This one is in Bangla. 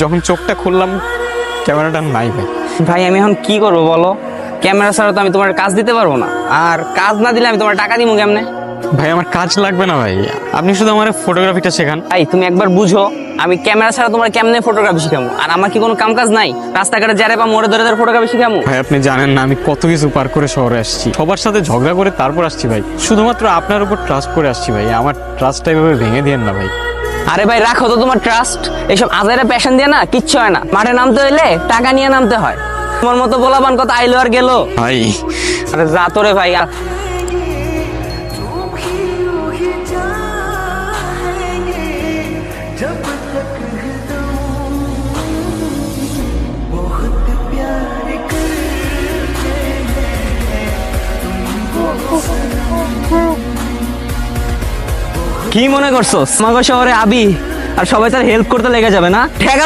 যখন চোখটা খুললাম ক্যামেরাটা নাই ভাই। ভাই আমি এখন কি করব বলো? ক্যামেরা ছাড়া তো আমি তোমার কাজ দিতে পারব না। আর কাজ না দিলে আমি তোমার টাকা দিব কেমনে? ভাই আমার কাজ লাগবে না ভাই। আপনি শুধু আমার ফটোগ্রাফিটা শেখান। ভাই তুমি একবার বুঝো আমি ক্যামেরা ছাড়া তোমার কেমনে ফটোগ্রাফি শিখামো আর আমার কি কোনো কাম কাজ নাই? রাস্তাঘাটে যারে বা মোড়ে ধরে ধরে ফটোগ্রাফি শিখামো ভাই আপনি জানেন না আমি কত কিছু পার করে শহরে আসছি। সবার সাথে ঝগড়া করে তারপর আসছি ভাই। শুধুমাত্র আপনার উপর ট্রাস্ট করে আসছি ভাই। আমার ট্রাস্টটা এভাবে ভেঙে দিয়েন না ভাই। আরে ভাই রাখো তো তোমার ট্রাস্ট এইসব আজারে প্যাশন দিয়ে না কিচ্ছু হয় না। মাঠে নামতে হইলে টাকা নিয়ে নামতে হয়। তোমার মতো বলাবান কত আইলো আর গেলো। ভাই। আরে যা তো রে ভাই আর- কি মনে করছ? আমাগো শহরে আবি, আর সবাই তার হেল্প করতে লেগে যাবে না? ঠেকা